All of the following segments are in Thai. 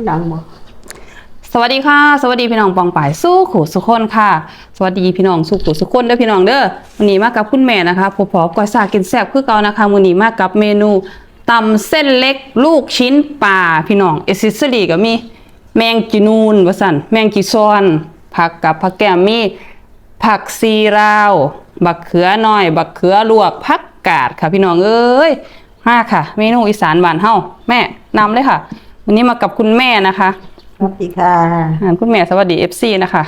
ดังบ่สวัสดีค่ะ สวัสดีพี่น้องปองป่ายสู้ขู่สุขคนค่ะ สวัสดีพี่น้องสู้ขู่สุขคนเด้อพี่น้องเด้อวันนี้มากับคุณแม่นะคะพบพบก้อยสากินแซ่บคือเก่านะคะวันนี้มากับเมนูตำเส้นเล็กลูกชิ้นปลาพี่น้องเอซิสรีก็มีแมงจีนูนว่าสันแมงจีซอน ผักกับผักแก้มมีผักซีราว บักเขือน้อย บักเขือลวกผักกาดค่ะพี่น้องเอ้ยมาค่ะ เมนูอีสานบ้านเฮาแม่นำเลยค่ะ วันนี้มากับคุณแม่นะคะสวัสดีค่ะอ่าคุณแม่สวัสดี FC นะคะ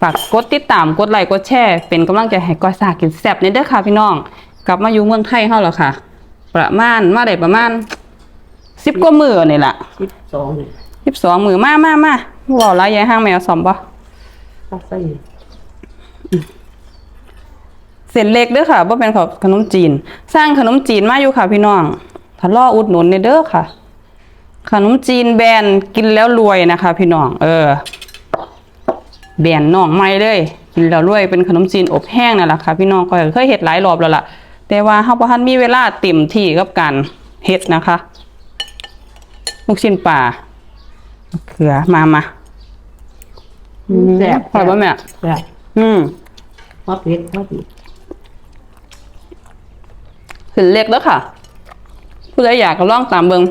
ฝากกดติดตามกดไลค์กดแชร์เป็นกำลังใจให้ก้อยสากินแซ่บในเด้อค่ะพี่น้อง กลับมาอยู่เมืองไทยเฮาแล้วค่ะ ประมาณมาได้ประมาณสิบกว่ามือนี่แหละสิบสองนี่สิบสองมือมามามาเว่าหลายยายห้างแมวสอมบ่ตักใส่เส้นเล็กเด้อค่ะบ่เป็นของขนมจีน สร้างขนมจีนมาอยู่ค่ะพี่น้องถ้ารออุดหนุนในเด้อค่ะ ขนมจีนแบรนด์กินแล้วรวยนะคะ พี่น้อง เออ แบรนด์น้องใหม่เลย กินแล้วรวยเป็นขนมจีนอบแห้งนั่นแหละค่ะพี่น้องก็เคยเฮ็ดหลายรอบแล้วล่ะ แต่ว่าเฮาบ่ทันมีเวลาเต็มที่กับการเฮ็ดนะคะลูกชิ้นปลาเขือมามาแซ่บอร่อยป่ะแม่แซ่บอืมพอเผ็ดพอดีเส้นเล็กแล้วค่ะผู้ใดอยากก็ลองตามเบิง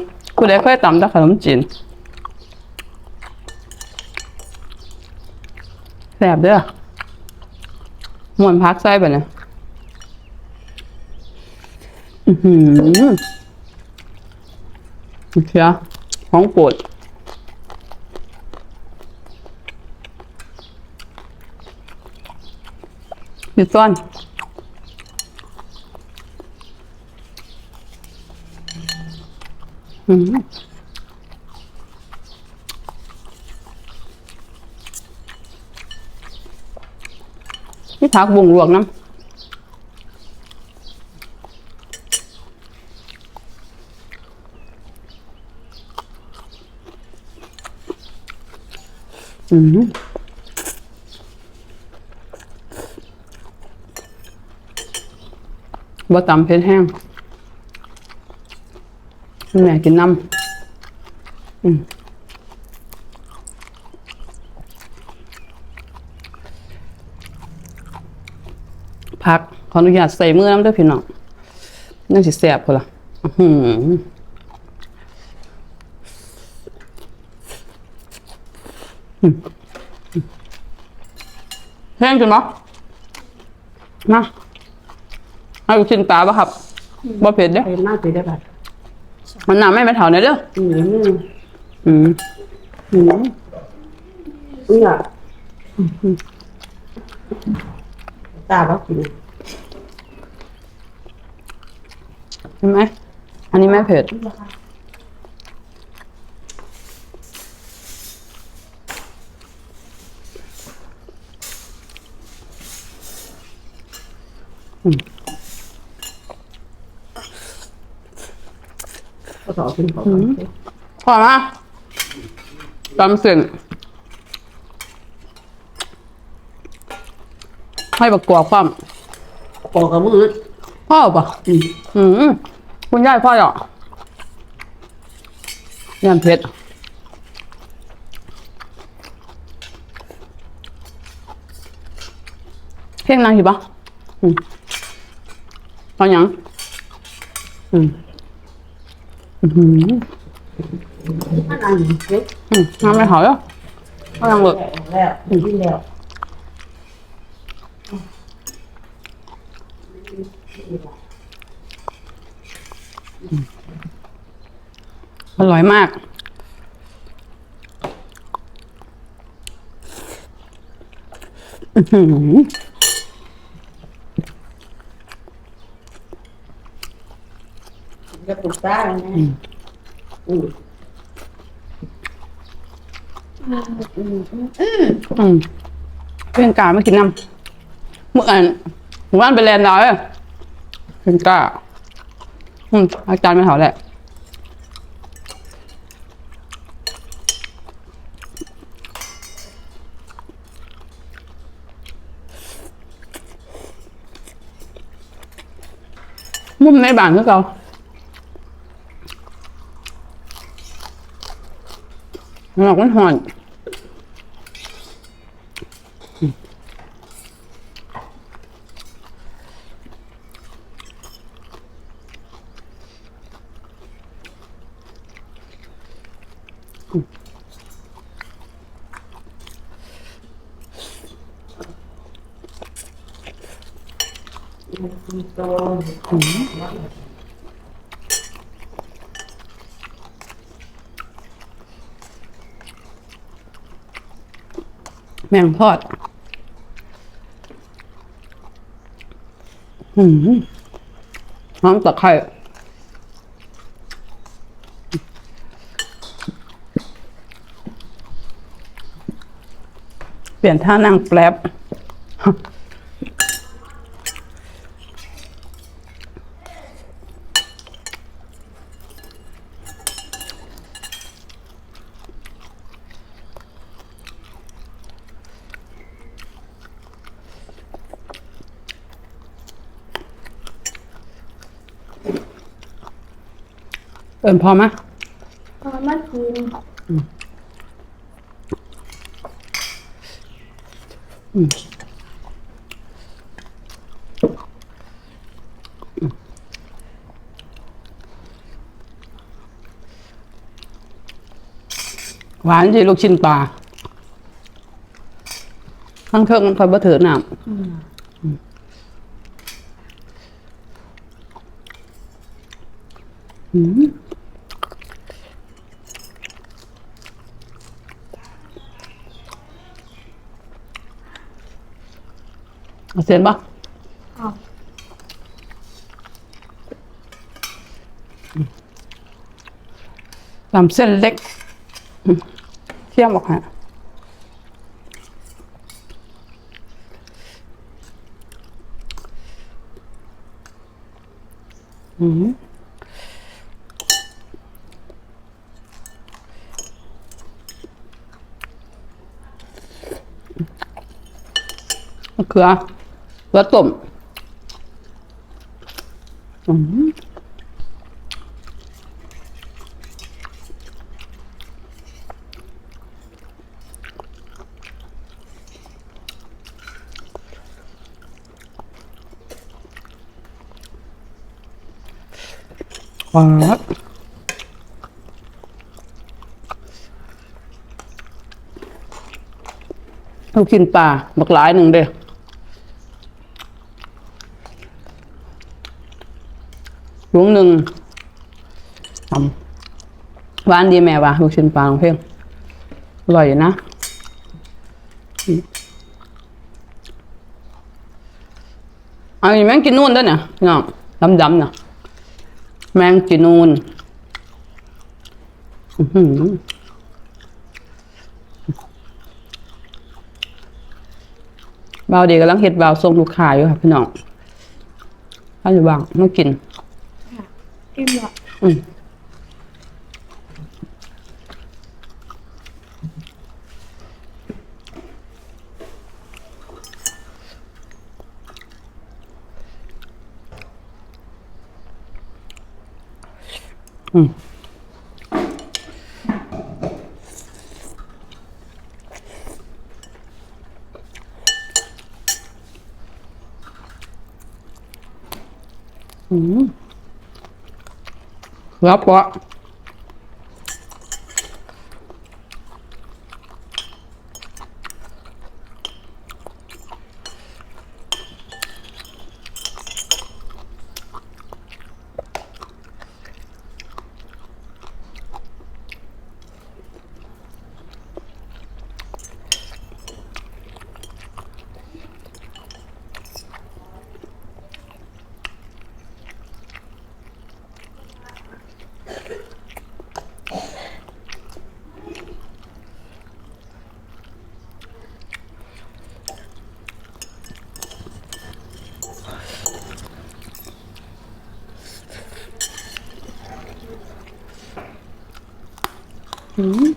ผู้ใดเคยตำแต่ขนมจีนแซ่บเด้อหมวนพักใส่ไปเนี่ยอือหือเชียของโปรดดิซ่อน อืม นี่ผักบุงลวกน้ำอืมบะตำเผ็ดแห้ง แม่กินน้ำอืมพัก ขออนุญาตใส่มือน้ำด้วยพี่น้องนั่นสิแสบพอละอืมแห้งจนเนาะมาเอาชิ้นปลาปะครับบ่เผ็ดเด้อเผ็ดมากเลยได้ป่ะ มันน้ำไม่ไปเถาเนี่ยเด้ออืมอืมอืมเนี่ยตาบ่กินใช่ไหมอันนี้ไม่เผ็ด ก็ต่อกินของพอมาตำเส้นให้ประกอบความปอกกับมือพ่อปะอืมอืมคุณยายพ่อเหรอยันเผ็ดเพ่งนางหิบะอืมตอนยังอืม อืมอันนั้เผ็ดอืมน้ำไม่หอยอะก็ยังเบิกแล้วกินแล้วอร่อยมากอือหือ จะปลุกตาแล้วนะอืมอืมเพื่อนกาไม่กินน้ำเมื่ออันหมู่บ้านไปแลนด์ดาวเลยเพื่อนกาอืมอาจารย์ไม่เถาแหละมุมในบ้านคือเก่า หอกมันหอน แมงทอด หืมหอมตะไคร้เปลี่ยนท่านั่งแป๊บ เอินพอไหมพอมากินหวานจีลูกชิ้นปลาข้างเทิงมันคอยบะเถือน้ำอืม เอาเสียนปะเอาลำเส้นเล็กอืมเที่ยมบอกฮะอืมมะเขือ เขือต้มอืมปลาเรากินปลาบักหลายหนึ่งเด้อ ลวงหนึ่งหวานดีแม่วะลูกชิ้นปลาของเพ่งอร่อยอยู่นะอันนี้แมงกินนูนด้วยเนี่ยพี่น้องดำๆเนาะแมงจีนูนอื้อหือบ่าเดีกำลังเห็ดเบาทรงลูกค้าอยู่ค่ะพี่น้องถ้าอยู่บ้างมากิน กินละ อืมอืมอืม ครั บปะอืม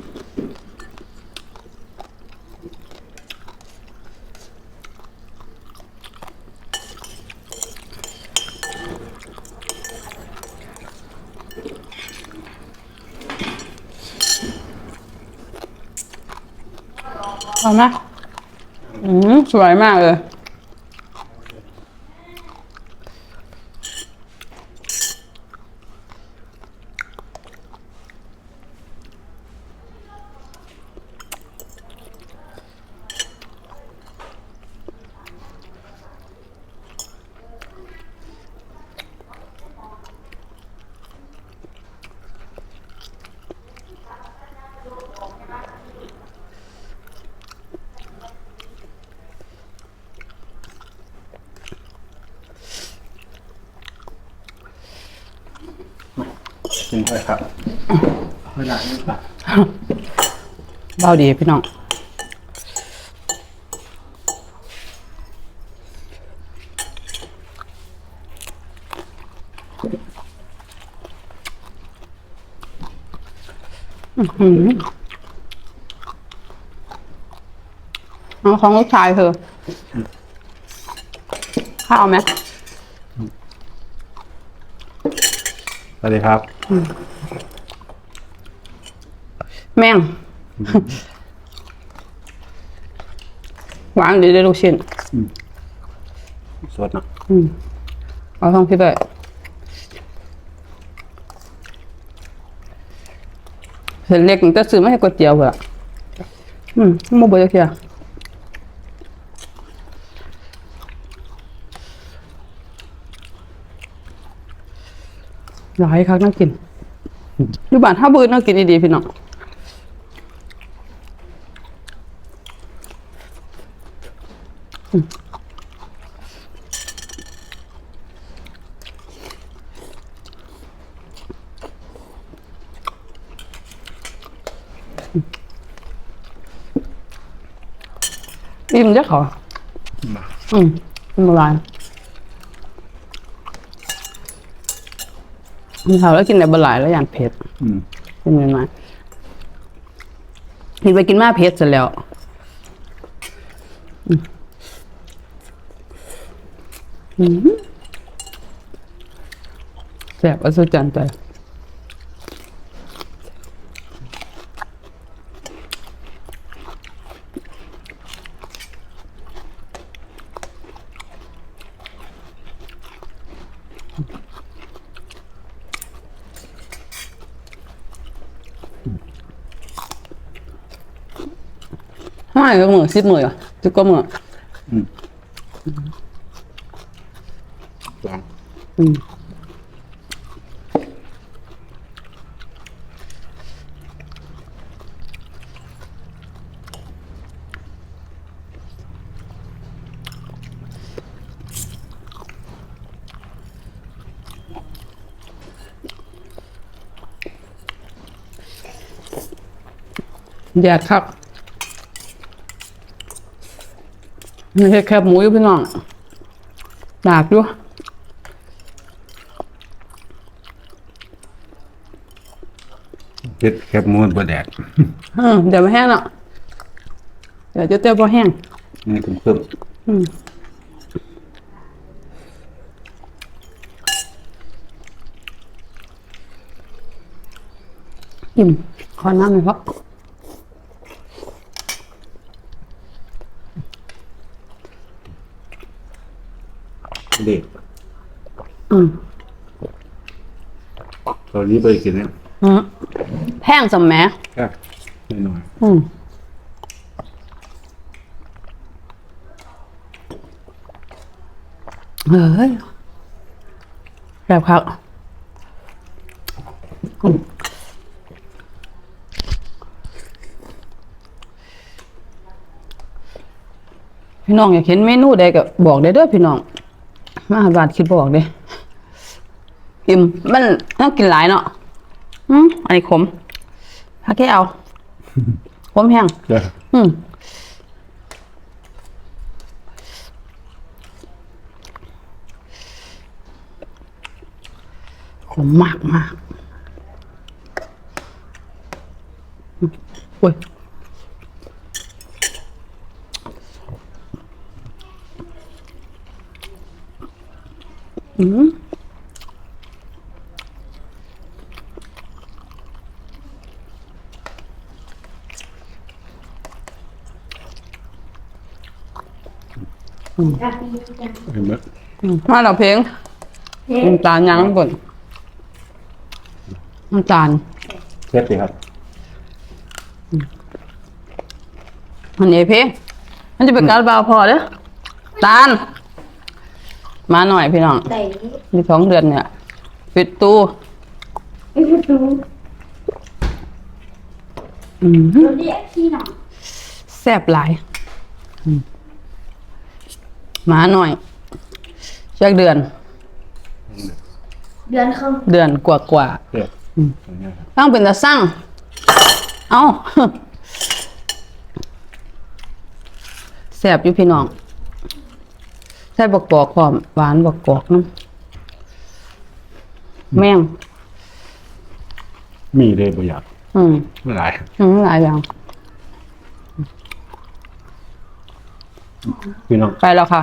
เอาไหมอืมสวยมากเลย จริงด้วยครับเวลานี้ปะเบาดีพี่น้องอื้อหือเอาของลูกชายเธอข้าวไหม สวัสดีครับ แม่ง หวานดีเลยลูกชิ้นสดเนาะเอาท้องพี่เตยเส้นเล็กมันจะซื้อมาให้ก๋วยเตี๋ยวเหรออืมโมบอยเทีย หลายครั้งน่ากินอยู่บ้านถ้าบืนน่ากินดีๆพี่น้องอิ่มจ้ะขออืมอิ่มละลาย มีเขาแล้วกินแต่บะหลายแล้วอย่างเผ็ดอืมเป็นไงมากินไปกินมาเผ็ดเสร็จแล้วอืมอืมแสบอัศจรรย์ใจ ไม่ก็มือซิดมืออะจุกก็มือลองอืมแยกครับ ไม่ใช่แคบหมูอยู่พี่น้องดากอยู่เผ็ดแคบหมูนบะแดดอืมเดี๋ยวมาแห้งเนาะเดี๋ยวจะเตี้ยวพอแห้งนี่คุณเพิ่มอิ่มขอน้ำหน่อยครับ เด็ก อืมตอนนี้ไปกินเนี่ยอืมแห้งสมแหมแค่หน่อยอืมเฮ้ยแบบครับอืมพี่น้องอยากเห็นเมนูใดก็บอกได้เด้อพี่น้อง มาหาบาทคิดบอกเด้ อิ่มมันต้องกินหลายเนาะอืมอันนี้ขมพักแค่เอา ขมแห้งๆเด้ออืมขมมากมากอืมโอ้ยอืม ราปีจัง เห็นไหมอืมมาเราเพลงเฮ้น้ำตาลยังก่อนน้ำตาลเทสดีครับอันนี้เพลงมันจะเป็นการเบาพอเด้อตาล มาหน่อยพี่น้องไหนมีสองเดือนเนี่ย ปิดตู้ไม่รู้อืมเราเรียกพี่หน่อยแซ่บหลายอืม มาหน่อยเชือกเดือน เดือนครึ่งเดือนกว่ากว่าเทสอย่างเงี้ยครับๆตั้งเป็นตาสั่งเอ้าแซ่บอยู่พี่น้อง ใส่บกกอกความหวานบกกอกน้ำแม่ง มีเลยบางอย่างอืม ไม่หลาย อืมหลายอย่าง พี่น้องไปแล้วค่ะ